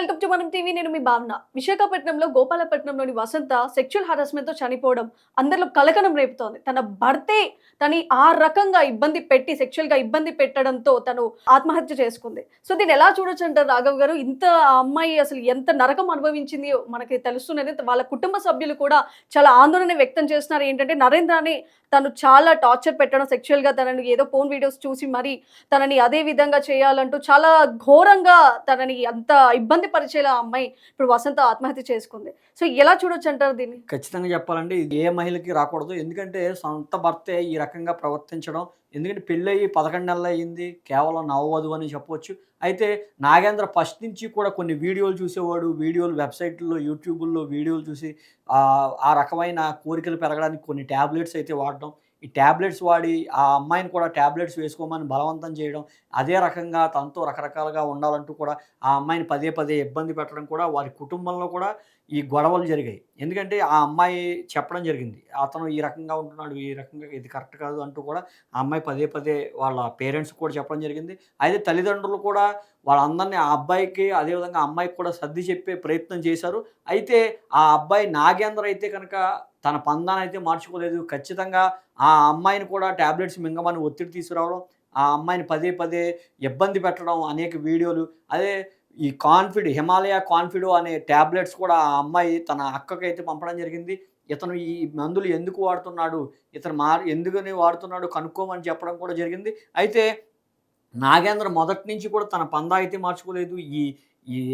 Welcome to మనం TV నేను మీ భావన. విశాఖపట్నంలో గోపాలపట్నంలోని వసంత సెక్షువల్ హరాస్మెంట్తో చనిపోవడం అందరిలో కలకనం రేపుతోంది. తన భర్తే తని ఆ రకంగా ఇబ్బంది పెట్టి సెక్షువల్గా ఇబ్బంది పెట్టడంతో తను ఆత్మహత్య చేసుకుంది. సో దీన్ని ఎలా చూడొచ్చు అంటారు రాఘవ్ గారు? ఇంత అమ్మాయి అసలు ఎంత నరకం అనుభవించింది మనకి తెలుస్తున్నది. వాళ్ళ కుటుంబ సభ్యులు కూడా చాలా ఆందోళన వ్యక్తం చేస్తున్నారు. ఏంటంటే నరేంద్రని తను చాలా టార్చర్ పెట్టడం సెక్షువల్గా తనని ఏదో ఫోన్ వీడియోస్ చూసి మరి తనని అదే విధంగా చేయాలంటూ చాలా ఘోరంగా తనని అంత ఇబ్బంది పరిచేలా అమ్మాయి ఇప్పుడు వసంత ఆత్మహత్య చేసుకుంది. సో ఎలా చూడొచ్చు అంటారు దీన్ని? ఖచ్చితంగా చెప్పాలంటే ఇది ఏ మహిళకి రాకూడదు. ఎందుకంటే సొంత భర్తే ఈ రకంగా ప్రవర్తించడం ఎందుకంటే పెళ్ళయి పదకొండు నెలలు అయ్యింది కేవలం నవ్వదు అని చెప్పవచ్చు అయితే నాగేంద్ర ఫస్ట్ నుంచి కూడా కొన్ని వీడియోలు చూసేవాడు వీడియోలు వెబ్సైట్లో యూట్యూబ్లో వీడియోలు చూసి ఆ ఆ రకమైన కోరికలు పెరగడానికి కొన్ని ట్యాబ్లెట్స్ అయితే వాడడం ఈ ట్యాబ్లెట్స్ వాడి ఆ అమ్మాయిని కూడా ట్యాబ్లెట్స్ వేసుకోమని బలవంతం చేయడం అదే రకంగా తనతో రకరకాలుగా ఉండాలంటూ కూడా ఆ అమ్మాయిని పదే పదే ఇబ్బంది పెట్టడం కూడా వారి కుటుంబంలో కూడా ఈ గొడవలు జరిగాయి. ఎందుకంటే ఆ అమ్మాయి చెప్పడం జరిగింది అతను ఈ రకంగా ఉంటున్నాడు ఈ రకంగా ఇది కరెక్ట్ కాదు అంటూ కూడా ఆ అమ్మాయి పదే పదే వాళ్ళ పేరెంట్స్ కూడా చెప్పడం జరిగింది. అయితే తల్లిదండ్రులు కూడా వాళ్ళందరినీ ఆ అబ్బాయికి అదేవిధంగా అమ్మాయికి కూడా సర్ది చెప్పే ప్రయత్నం చేశారు. అయితే ఆ అబ్బాయి నాగేంద్ర అయితే కనుక తన పందాన్ని అయితే మార్చుకోలేదు. ఖచ్చితంగా ఆ అమ్మాయిని కూడా ట్యాబ్లెట్స్ మింగమని ఒత్తిడి తీసుకురావడం ఆ అమ్మాయిని పదే పదే ఇబ్బంది పెట్టడం అనేక వీడియోలు. అదే ఈ కాన్ఫిడ్ హిమాలయ కాన్ఫిడో అనే ట్యాబ్లెట్స్ కూడా ఆ అమ్మాయి తన అక్కకైతే అయితే పంపడం జరిగింది. ఇతను ఈ మందులు ఎందుకు వాడుతున్నాడు ఇతను మా ఎందుకని వాడుతున్నాడు కనుక్కోమని చెప్పడం కూడా జరిగింది. అయితే నాగేంద్ర మొదటి నుంచి కూడా తన పందా అయితే మార్చుకోలేదు. ఈ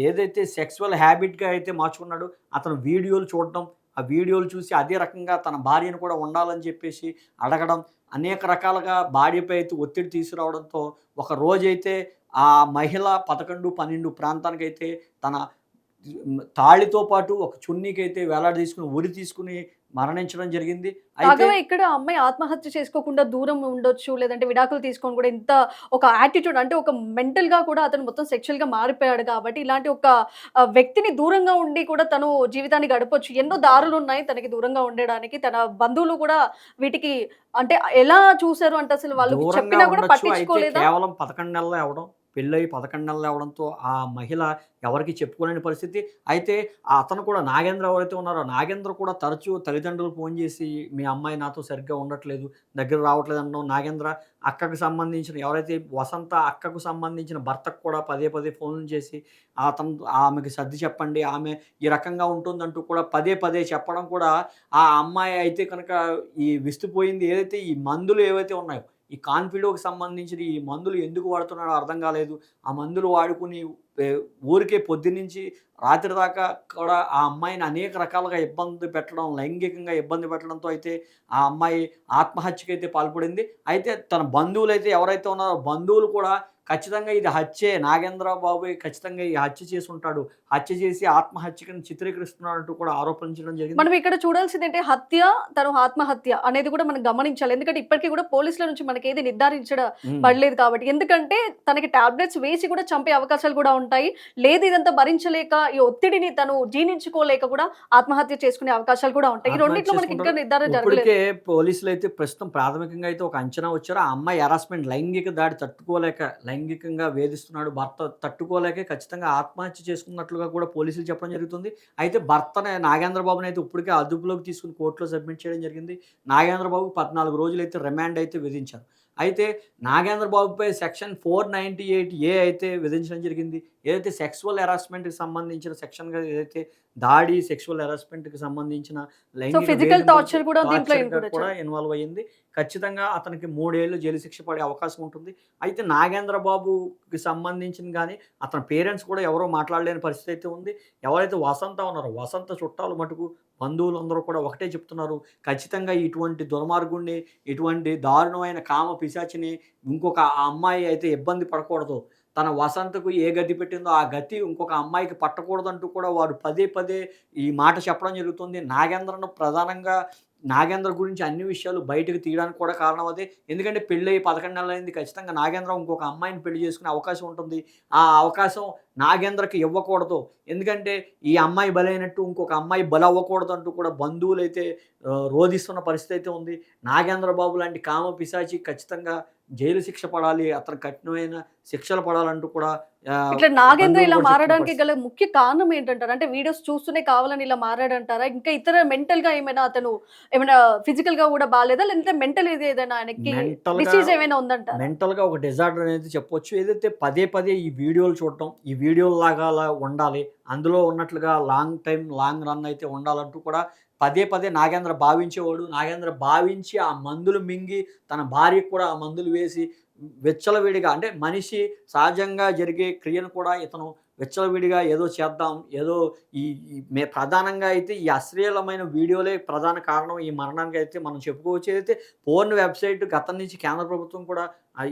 ఏదైతే సెక్సువల్ హ్యాబిట్గా అయితే మార్చుకున్నాడు అతను వీడియోలు చూడడం ఆ వీడియోలు చూసి అదే రకంగా తన భార్యను కూడా ఉండాలని చెప్పేసి అడగడం అనేక రకాలుగా భార్యపై అయితే ఒత్తిడి తీసుకురావడంతో ఒక రోజైతే ఆ మహిళ పదకొండు పన్నెండు ప్రాంతానికైతే తన తాళితో పాటు ఒక చున్నీకి అయితే వేలాడ తీసుకుని ఉరి తీసుకుని మరణించడం జరిగింది. అయితే ఇక్కడ అమ్మాయి ఆత్మహత్య చేసుకోకుండా దూరం ఉండొచ్చు లేదంటే విడాకులు తీసుకొని కూడా ఇంత ఒక యాటిట్యూడ్ అంటే ఒక మెంటల్గా కూడా అతను మొత్తం సెక్షువల్గా మారిపోయాడు కాబట్టి ఇలాంటి ఒక వ్యక్తిని దూరంగా ఉండి కూడా తను జీవితాన్ని గడపొచ్చు. ఎన్నో దారులు ఉన్నాయి తనకి దూరంగా ఉండడానికి. తన బంధువులు కూడా వీటికి అంటే ఎలా చూసారు అంటే అసలు వాళ్ళు చెప్పినా కూడా పట్టించుకోలేదా? కేవలం పదకొండు నెలలు అవడం పెళ్ళయి పదకొండు నెలలు ఆ మహిళ ఎవరికి చెప్పుకోలేని పరిస్థితి. అయితే అతను కూడా నాగేంద్ర ఎవరైతే ఉన్నారో నాగేంద్ర కూడా తరచూ తల్లిదండ్రులు ఫోన్ చేసి మీ అమ్మాయి నాతో సరిగ్గా ఉండట్లేదు దగ్గర రావట్లేదు అనడం నాగేంద్ర అక్కకు సంబంధించిన ఎవరైతే వసంత అక్కకు సంబంధించిన భర్తకు కూడా పదే పదే ఫోన్లు చేసి అతను ఆమెకి సర్ది చెప్పండి ఆమె ఈ రకంగా ఉంటుందంటూ కూడా పదే పదే చెప్పడం కూడా ఆ అమ్మాయి అయితే కనుక ఈ విస్తుపోయింది ఏదైతే ఈ మందులు ఏవైతే ఉన్నాయో ఈ కాన్ఫిడోకి సంబంధించిన ఈ మందులు ఎందుకు వాడుతున్నాడో అర్థం కాలేదు. ఆ మందులు వాడుకుని ఊరికే పొద్దున్నుంచి రాత్రి దాకా కూడా ఆ అమ్మాయిని అనేక రకాలుగా ఇబ్బంది పెట్టడం లైంగికంగా ఇబ్బంది పెట్టడంతో అయితే ఆ అమ్మాయి ఆత్మహత్యకి అయితే పాల్పడింది. అయితే తన బంధువులు అయితే ఎవరైతే ఉన్నారో బంధువులు కూడా ఖచ్చితంగా ఇది హత్యే. నాగేంద్ర బాబు ఖచ్చితంగా ఈ హత్య చేసి ఉంటాడు హత్య చేసి ఆత్మహత్యను చిత్రీకరిస్తున్నాడంటూ కూడా ఆరోపించడం జరిగింది. మనం ఇక్కడ చూడాల్సింది ఏంటి హత్య తను ఆత్మహత్య అనేది కూడా మనం గమనించాలి. ఎందుకంటే ఇప్పటికీ కూడా పోలీసుల నుంచి మనకి ఏది నిర్ధారించడం. పడలేదు కాబట్టి. ఎందుకంటే తనకి టాబ్లెట్స్ వేసి కూడా చంపే అవకాశాలు కూడా ఉంటాయి. లేదు ఇదంతా భరించలేక ఈ ఒత్తిడిని తను జీర్ణించుకోలేక కూడా ఆత్మహత్య చేసుకునే అవకాశాలు కూడా ఉంటాయి. ఈ రెండింటిలో మనకి ఇంకా నిర్ధారణ జరగలేదు. పోలీసులు అయితే ప్రస్తుతం ప్రాథమికంగా అయితే ఒక అంచనా వచ్చారు. ఆ అమ్మాయి హరాస్మెంట్ లైంగిక దాడి తట్టుకోలేక లైంగికంగా వేధిస్తున్నాడు. భర్త తట్టుకోలేక ఖచ్చితంగా ఆత్మహత్య చేసుకున్నట్లుగా కూడా పోలీసులు చెప్పడం జరుగుతుంది. అయితే భర్తనే నాగేంద్ర బాబుని అయితే ఇప్పటికే అదుపులోకి తీసుకుని కోర్టులో సబ్మిట్ చేయడం జరిగింది. నాగేంద్ర బాబు పద్నాలుగు రోజులు అయితే రిమాండ్ అయితే విధించారు. అయితే Nagendra బాబుపై section four ninety eight A అయితే విధించడం జరిగింది ఏదైతే సెక్సువల్ హెరాస్మెంట్కి సంబంధించిన సెక్షన్గా ఏదైతే దాడి సెక్సువల్ హెరాస్మెంట్కి సంబంధించిన వేధింపులు, టార్చర్ కూడా కూడా ఇన్వాల్వ్ అయ్యింది. ఖచ్చితంగా అతనికి మూడేళ్ళు జైలు శిక్ష పడే అవకాశం ఉంటుంది. అయితే నాగేంద్ర బాబుకి సంబంధించిన కానీ అతని పేరెంట్స్ కూడా ఎవరో మాట్లాడలేని పరిస్థితి అయితే ఉంది. ఎవరైతే వసంత ఉన్నారో వసంత చుట్టాలు మటుకు బంధువులు అందరూ కూడా ఒకటే చెప్తున్నారు. ఖచ్చితంగా ఇటువంటి దుర్మార్గుణ్ణి ఇటువంటి దారుణమైన కామ పిశాచిని ఇంకొక ఆ అమ్మాయి అయితే ఇబ్బంది పడకూడదు. తన వసంతకు ఏ గతి పెట్టిందో ఆ గతి ఇంకొక అమ్మాయికి పట్టకూడదంటూ కూడా వారు పదే పదే ఈ మాట చెప్పడం జరుగుతుంది. నాగేంద్రను ప్రధానంగా నాగేంద్ర గురించి అన్ని విషయాలు బయటకు తీయడానికి కూడా కారణం అదే. ఎందుకంటే పెళ్ళి అయ్యి పదకొండు నెలలు అయింది. ఖచ్చితంగా నాగేంద్ర ఇంకొక అమ్మాయిని పెళ్ళి చేసుకునే అవకాశం ఉంటుంది. ఆ అవకాశం నాగేంద్రకి ఇవ్వకూడదు. ఎందుకంటే ఈ అమ్మాయి బలైనట్టు ఇంకొక అమ్మాయి బల అవ్వకూడదు అంటూ కూడా బంధువులు అయితే రోధిస్తున్న పరిస్థితి అయితే ఉంది. నాగేంద్ర బాబు లాంటి కామ పిశాచి ఖచ్చితంగా జైలు శిక్ష పడాలి అతను కఠినమైన శిక్షలు పడాలంటూ కూడా ఇట్లా నాగేంద్ర ఇలా మారడానికి గల ముఖ్య కారణం ఏంటంటారు? అంటే వీడియోస్ చూస్తూనే కావాలని ఇలా మారాడంటారా? ఇంకా ఇతర మెంటల్గా ఏమైనా అతను ఏమైనా ఫిజికల్గా కూడా బాగాలేదా లేదంటే మెంటల్ ఇది ఏదైనా ఆయనకి డిసీజ్ ఏమైనా ఉందంటారా? మెంటల్గా ఒక డిజార్డర్ అనేది చెప్పొచ్చు. ఏదైతే పదే పదే ఈ వీడియోలు చూడటం ఈ వీడియోల లాగా అలా ఉండాలి అందులో ఉన్నట్లుగా లాంగ్ టైం లాంగ్ రన్ అయితే ఉండాలంటూ కూడా పదే పదే నాగేంద్ర భావించేవాడు. నాగేంద్ర భావించి ఆ మందులు మింగి తన భార్యకు కూడా ఆ మందులు వేసి విచ్చలవిడిగా అంటే మనిషి సహజంగా జరిగే క్రియను కూడా ఇతను విచ్చలవిడిగా ఏదో చేద్దాం ఏదో ఈ మే ప్రధానంగా అయితే ఈ అశ్లీలమైన వీడియోలే ప్రధాన కారణం ఈ మరణానికి అయితే మనం చెప్పుకోవచ్చు. అయితే పోర్న్ వెబ్సైట్ గతం నుంచి కేంద్ర ప్రభుత్వం కూడా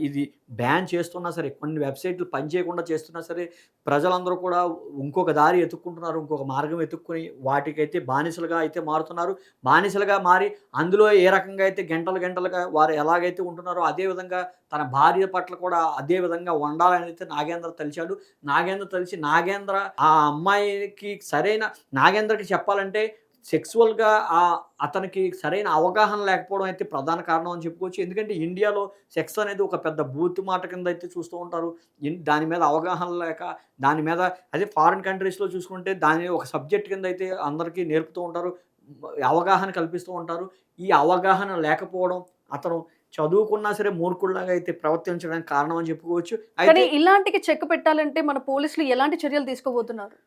ఇది బ్యాన్ చేస్తున్నా సరే కొన్ని వెబ్సైట్లు పనిచేయకుండా చేస్తున్నా సరే ప్రజలందరూ కూడా ఇంకొక దారి ఎత్తుక్కుంటున్నారు ఇంకొక మార్గం ఎత్తుక్కుని వాటికైతే బానిసలుగా అయితే మారుతున్నారు. బానిసలుగా మారి అందులో ఏ రకంగా అయితే గంటలు గంటలుగా వారు ఎలాగైతే ఉంటున్నారో అదే విధంగా తన భార్య పట్ల కూడా అదే విధంగా ఉండాలని అయితే నాగేంద్ర తలిచాడు. నాగేంద్ర తలిచి నాగేంద్ర ఆ అమ్మాయికి సరైన నాగేంద్రకి చెప్పాలంటే సెక్సువల్గా ఆ అతనికి సరైన అవగాహన లేకపోవడం అయితే ప్రధాన కారణం అని చెప్పుకోవచ్చు. ఎందుకంటే ఇండియాలో సెక్స్ అనేది ఒక పెద్ద బూత్ మాట కింద అయితే చూస్తూ ఉంటారు. దాని మీద అవగాహన లేక దాని మీద అదే ఫారిన్ కంట్రీస్లో చూసుకుంటే దాని ఒక సబ్జెక్ట్ కింద అయితే అందరికీ నేర్పుతూ ఉంటారు. అవగాహన కల్పిస్తూ ఉంటారు. ఈ అవగాహన లేకపోవడం అతను చదువుకున్నా సరే మూర్ఖుల్లాగా అయితే ప్రవర్తించడానికి కారణం అని చెప్పుకోవచ్చు. కానీ అయితే ఇలాంటికి చెక్ పెట్టాలంటే మన పోలీసులు ఎలాంటి చర్యలు తీసుకోబోతున్నారు?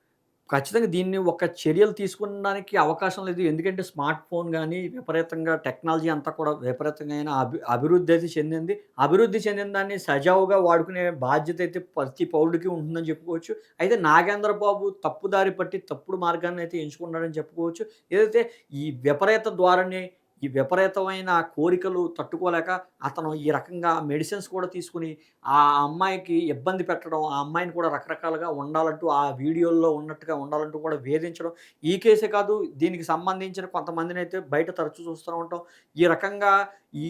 ఖచ్చితంగా దీన్ని ఒక చర్యలు తీసుకునడానికి అవకాశం లేదు. ఎందుకంటే స్మార్ట్ ఫోన్ కానీ విపరీతంగా టెక్నాలజీ అంతా కూడా విపరీతంగా అయిన అభి అభివృద్ధి అయితే చెందింది. అభివృద్ధి చెందిన దాన్ని సజావుగా వాడుకునే బాధ్యత అయితే ప్రతి పౌరుడికి ఉంటుందని చెప్పుకోవచ్చు. అయితే నాగేంద్ర బాబు తప్పుదారి పట్టి తప్పుడు మార్గాన్ని అయితే ఎంచుకున్నాడని చెప్పుకోవచ్చు. ఏదైతే ఈ విపరీత ద్వారానే ఈ విపరీతమైన కోరికలు తట్టుకోలేక అతను ఈ రకంగా మెడిసిన్స్ కూడా తీసుకుని ఆ అమ్మాయికి ఇబ్బంది పెట్టడం ఆ అమ్మాయిని కూడా రకరకాలుగా ఉండాలంటూ ఆ వీడియోల్లో ఉన్నట్టుగా ఉండాలంటూ కూడా వేధించడం ఈ కేసే కాదు. దీనికి సంబంధించిన కొంతమందిని అయితే బయట తరచూ చూస్తూ ఉంటాం. ఈ రకంగా ఈ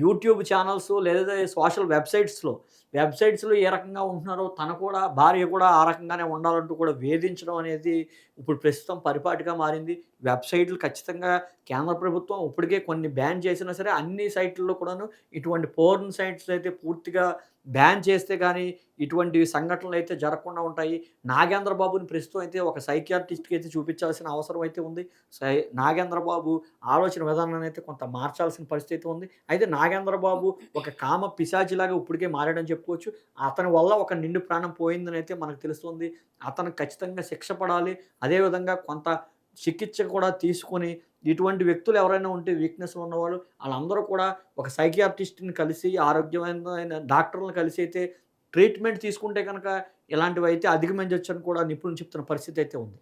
యూట్యూబ్ ఛానల్స్ లేదా సోషల్ వెబ్సైట్స్లో వెబ్సైట్స్లో ఏ రకంగా ఉంటున్నారో తన కూడా భార్య కూడా ఆ రకంగానే ఉండాలంటూ కూడా వేధించడం అనేది ఇప్పుడు ప్రస్తుతం పరిపాటిగా మారింది. వెబ్సైట్లు ఖచ్చితంగా కేంద్ర ప్రభుత్వం ఇప్పటికే కొన్ని బ్యాన్ చేసినా సరే అన్ని సైట్లలో కూడాను ఇటువంటి పోర్న్ సైట్స్ అయితే పూర్తిగా బ్యాన్ చేస్తే కానీ ఇటువంటి సంఘటనలు అయితే జరగకుండా ఉంటాయి. నాగేంద్రబాబుని ప్రస్తుతం అయితే ఒక సైకియాట్రిస్ట్కి అయితే చూపించాల్సిన అవసరం అయితే ఉంది. సై నాగేంద్రబాబు ఆలోచన విధానాన్ని అయితే కొంత మార్చాల్సిన పరిస్థితి ఉంది. అయితే నాగేంద్రబాబు ఒక కామ పిశాచిలాగా ఇప్పటికే మారాడని చెప్పుకోవచ్చు. అతని వల్ల ఒక నిండు ప్రాణం పోయిందని అయితే మనకు తెలుస్తుంది. అతను ఖచ్చితంగా శిక్ష పడాలి. అదేవిధంగా కొంత చికిత్స కూడా తీసుకొని ఇటువంటి వ్యక్తులు ఎవరైనా ఉంటే వీక్నెస్ ఉన్నవాళ్ళు వాళ్ళందరూ కూడా ఒక సైకియాట్రిస్ట్ని కలిసి ఆరోగ్యమైన డాక్టర్లను కలిసి అయితే ట్రీట్మెంట్ తీసుకుంటే కనుక ఇలాంటివి అయితే అధిగమించవచ్చు అని కూడా నిపుణులు చెప్తున్న పరిస్థితి అయితే ఉంది.